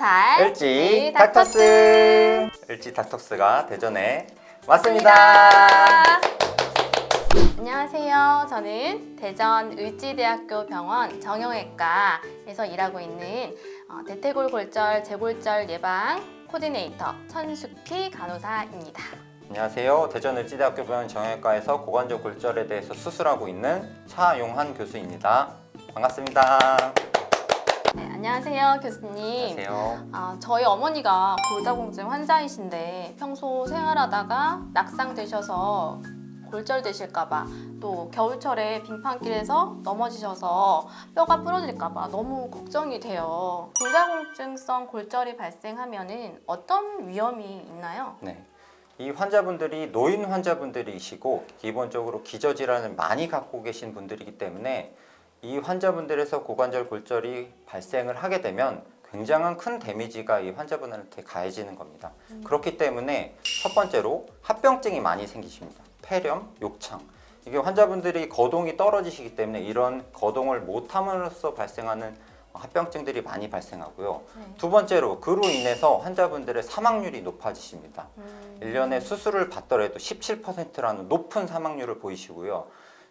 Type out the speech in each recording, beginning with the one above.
살 을지 닥터스 을지 닥터스가 대전에 왔습니다. 안녕하세요. 저는 대전 을지대학교 병원 정형외과에서 일하고 있는 어, 대퇴골 골절 재골절 예방 코디네이터 천숙희 간호사입니다. 안녕하세요. 대전 을지대학교 병원 정형외과에서 고관절 골절에 대해서 수술하고 있는 차용한 교수입니다. 반갑습니다. 네, 안녕하세요, 교수님. 안녕하세요. 아, 저희 어머니가 골다공증 환자이신데 평소 생활하다가 낙상되셔서 골절되실까봐 또 겨울철에 빙판길에서 넘어지셔서 뼈가 부러질까봐 너무 걱정이 돼요. 골다공증성 골절이 발생하면은 어떤 위험이 있나요? 네. 이 환자분들이 노인 환자분들이시고 기본적으로 기저질환을 많이 갖고 계신 분들이기 때문에 이 환자분들에서 고관절 골절이 발생을 하게 되면 굉장한 큰 데미지가 이 환자분한테 가해지는 겁니다. 그렇기 때문에 첫 번째로 합병증이 많이 생기십니다. 폐렴, 욕창. 이게 환자분들이 거동이 떨어지시기 때문에 이런 거동을 못함으로써 발생하는 합병증들이 많이 발생하고요. 네. 두 번째로 그로 인해서 환자분들의 사망률이 높아지십니다. 음, 1년에 수술을 받더라도 17%라는 높은 사망률을 보이시고요.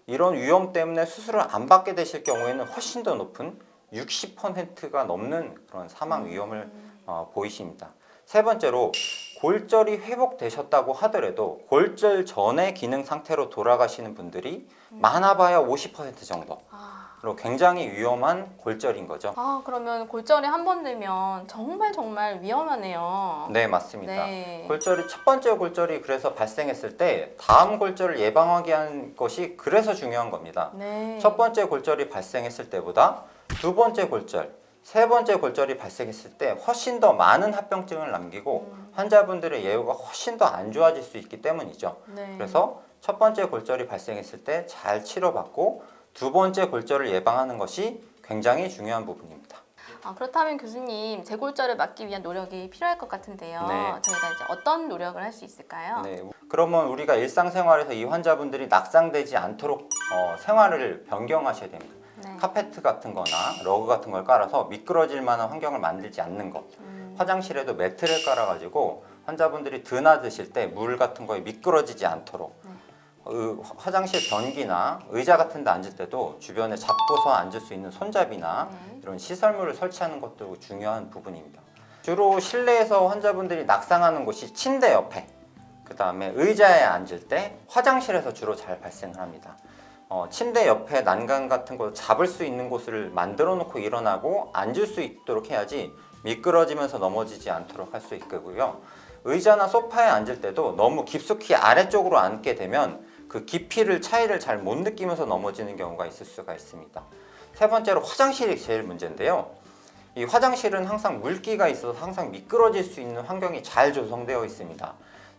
이런 위험 때문에 수술을 안 받게 되실 경우에는 훨씬 더 높은 60%가 넘는 그런 사망 위험을 어, 보이십니다. 세 번째로 골절이 회복되셨다고 하더라도 골절 전의 기능 상태로 돌아가시는 분들이 많아봐야 50% 정도. 아, 로 굉장히 위험한 골절인 거죠. 아, 그러면 골절이 한 번 되면 정말 정말 위험하네요. 네, 맞습니다. 네. 골절이 첫 번째 골절이 그래서 발생했을 때 다음 골절을 예방하게 하는 것이 그래서 중요한 겁니다. 네. 첫 번째 골절이 발생했을 때보다 두 번째 골절, 세 번째 골절이 발생했을 때 훨씬 더 많은 합병증을 남기고 음. 환자분들의 예후가 훨씬 더 안 좋아질 수 있기 때문이죠. 네. 그래서 첫 번째 골절이 발생했을 때 잘 치료받고 두 번째 골절을 예방하는 것이 굉장히 중요한 부분입니다. 아, 그렇다면 교수님 재골절을 막기 위한 노력이 필요할 것 같은데요. 네. 저희가 이제 어떤 노력을 할 수 있을까요? 네, 그러면 우리가 일상생활에서 이 환자분들이 낙상되지 않도록 어, 생활을 변경하셔야 됩니다. 네. 카페트 같은 거나 러그 같은 걸 깔아서 미끄러질 만한 환경을 만들지 않는 것. 음, 화장실에도 매트를 깔아가지고 환자분들이 드나드실 때 물 같은 거에 미끄러지지 않도록 네. 그 화장실 변기나 의자 같은 데 앉을 때도 주변에 잡고서 앉을 수 있는 손잡이나 네. 이런 시설물을 설치하는 것도 중요한 부분입니다. 주로 실내에서 환자분들이 낙상하는 곳이 침대 옆에, 그 다음에 의자에 앉을 때 화장실에서 주로 잘 발생을 합니다. 어, 침대 옆에 난간 같은 거 잡을 수 있는 곳을 만들어 놓고 일어나고 앉을 수 있도록 해야지 미끄러지면서 넘어지지 않도록 할 수 있고요. 의자나 소파에 앉을 때도 너무 깊숙이 아래쪽으로 앉게 되면 그 깊이를 차이를 잘 못 느끼면서 넘어지는 경우가 있을 수가 있습니다. 세 번째로 화장실이 제일 문제인데요. 이 화장실은 항상 물기가 있어서 항상 미끄러질 수 있는 환경이 잘 조성되어 있습니다.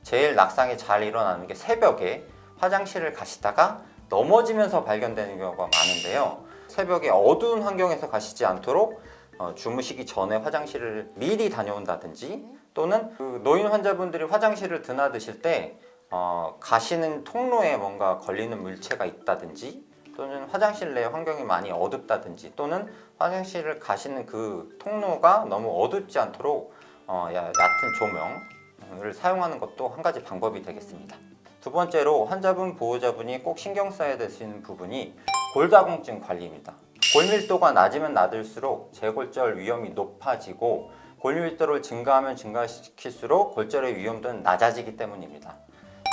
제일 낙상이 잘 일어나는 게 새벽에 화장실을 가시다가 넘어지면서 발견되는 경우가 많은데요. 새벽에 어두운 환경에서 가시지 않도록 어, 주무시기 전에 화장실을 미리 다녀온다든지 또는 그 노인 환자분들이 화장실을 드나드실 때 어, 가시는 통로에 뭔가 걸리는 물체가 있다든지 또는 화장실 내 환경이 많이 어둡다든지 또는 화장실을 가시는 그 통로가 너무 어둡지 않도록 어, 야- 얕은 조명을 사용하는 것도 한 가지 방법이 되겠습니다. 두 번째로 환자분 보호자분이 꼭 신경 써야 되시는 부분이 골다공증 관리입니다. 골밀도가 낮으면 낮을수록 재골절 위험이 높아지고 골밀도를 증가하면 증가시킬수록 골절의 위험도는 낮아지기 때문입니다.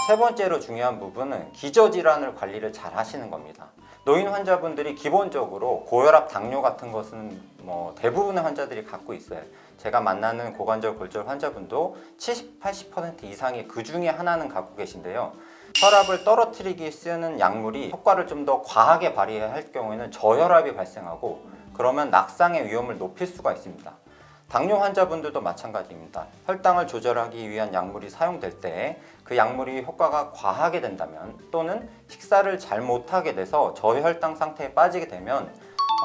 세 번째로 중요한 부분은 기저질환을 관리를 잘 하시는 겁니다. 노인 환자분들이 기본적으로 고혈압, 당뇨 같은 것은 뭐 대부분의 환자들이 갖고 있어요. 제가 만나는 고관절 골절 환자분도 70, 80% 이상이 그 중에 하나는 갖고 계신데요. 혈압을 떨어뜨리기 쓰는 약물이 효과를 좀 더 과하게 발휘할 경우에는 저혈압이 발생하고 그러면 낙상의 위험을 높일 수가 있습니다. 당뇨 환자분들도 마찬가지입니다. 혈당을 조절하기 위한 약물이 사용될 때 그 약물이 효과가 과하게 된다면 또는 식사를 잘 못하게 돼서 저혈당 상태에 빠지게 되면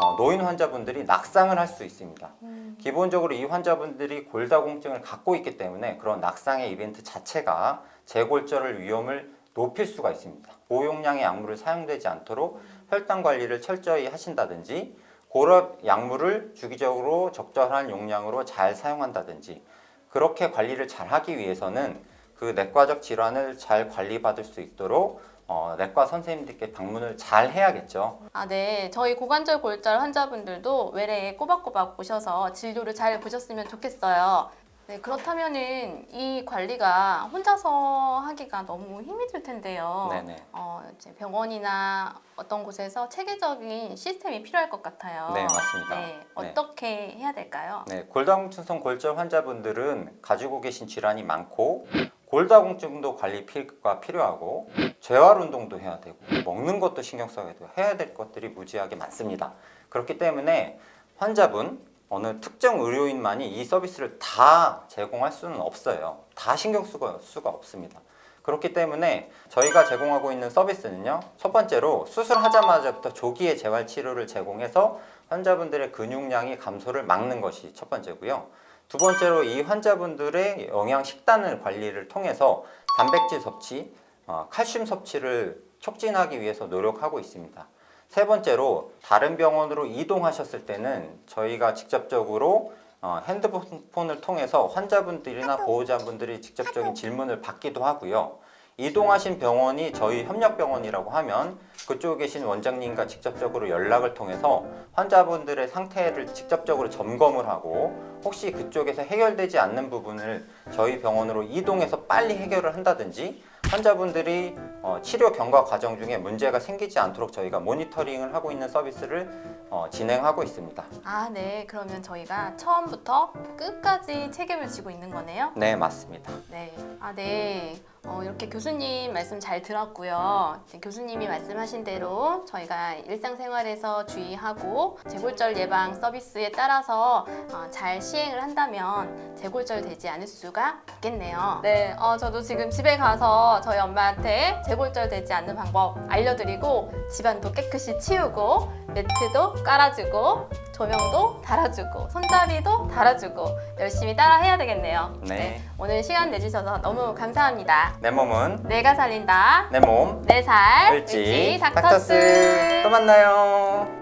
어, 노인 환자분들이 낙상을 할 수 있습니다. 음, 기본적으로 이 환자분들이 골다공증을 갖고 있기 때문에 그런 낙상의 이벤트 자체가 재골절을 위험을 높일 수가 있습니다. 고용량의 약물을 사용되지 않도록 혈당 관리를 철저히 하신다든지 고렙 약물을 주기적으로 적절한 용량으로 잘 사용한다든지 그렇게 관리를 잘 하기 위해서는 그 내과적 질환을 잘 관리받을 수 있도록 어, 내과 선생님들께 방문을 잘 해야겠죠. 아, 네. 저희 고관절 골절 환자분들도 외래에 꼬박꼬박 오셔서 진료를 잘 보셨으면 좋겠어요. 네, 그렇다면은 이 관리가 혼자서 하기가 너무 힘이 들 텐데요. 네네. 어, 이제 병원이나 어떤 곳에서 체계적인 시스템이 필요할 것 같아요. 네, 맞습니다. 네, 네. 어떻게 해야 될까요? 네, 골다공증성 골절 환자분들은 가지고 계신 질환이 많고 골다공증도 관리가 필요하고 재활 운동도 해야 되고 먹는 것도 신경 써야 되고 해야 될 것들이 무지하게 많습니다. 그렇기 때문에 환자분 어느 특정 의료인만이 이 서비스를 다 제공할 수는 없어요. 다 신경 쓰고 수가 없습니다. 그렇기 때문에 저희가 제공하고 있는 서비스는요. 첫 번째로 수술하자마자부터 조기에 재활 치료를 제공해서 환자분들의 근육량이 감소를 막는 것이 첫 번째고요. 두 번째로 이 환자분들의 영양 식단을 관리를 통해서 단백질 섭취, 어, 칼슘 섭취를 촉진하기 위해서 노력하고 있습니다. 세 번째로 다른 병원으로 이동하셨을 때는 저희가 직접적으로 어, 핸드폰을 통해서 환자분들이나 보호자분들이 직접적인 질문을 받기도 하고요. 이동하신 병원이 저희 협력병원이라고 하면 그쪽에 계신 원장님과 직접적으로 연락을 통해서 환자분들의 상태를 직접적으로 점검을 하고 혹시 그쪽에서 해결되지 않는 부분을 저희 병원으로 이동해서 빨리 해결을 한다든지 환자분들이 어, 치료 경과 과정 중에 문제가 생기지 않도록 저희가 모니터링을 하고 있는 서비스를 어, 진행하고 있습니다. 아, 네. 그러면 저희가 처음부터 끝까지 책임을 지고 있는 거네요. 네, 맞습니다. 네. 아, 네. 어, 이렇게 교수님 말씀 잘 들었고요. 교수님이 말씀하신 대로 저희가 일상생활에서 주의하고 재골절 예방 서비스에 따라서 어, 잘 시행을 한다면 재골절 되지 않을 수가 있겠네요. 네. 어, 저도 지금 집에 가서 저희 엄마한테 재골절 되지 않는 방법 알려드리고 집안도 깨끗이 치우고 매트도 깔아주고 조명도 달아주고 손잡이도 달아주고 열심히 따라 해야 되겠네요. 네. 오늘 시간 내주셔서 너무 감사합니다. 내 몸은 내가 살린다. 내 몸. 내 살. 을지 닥터스. 닥터스 또 만나요.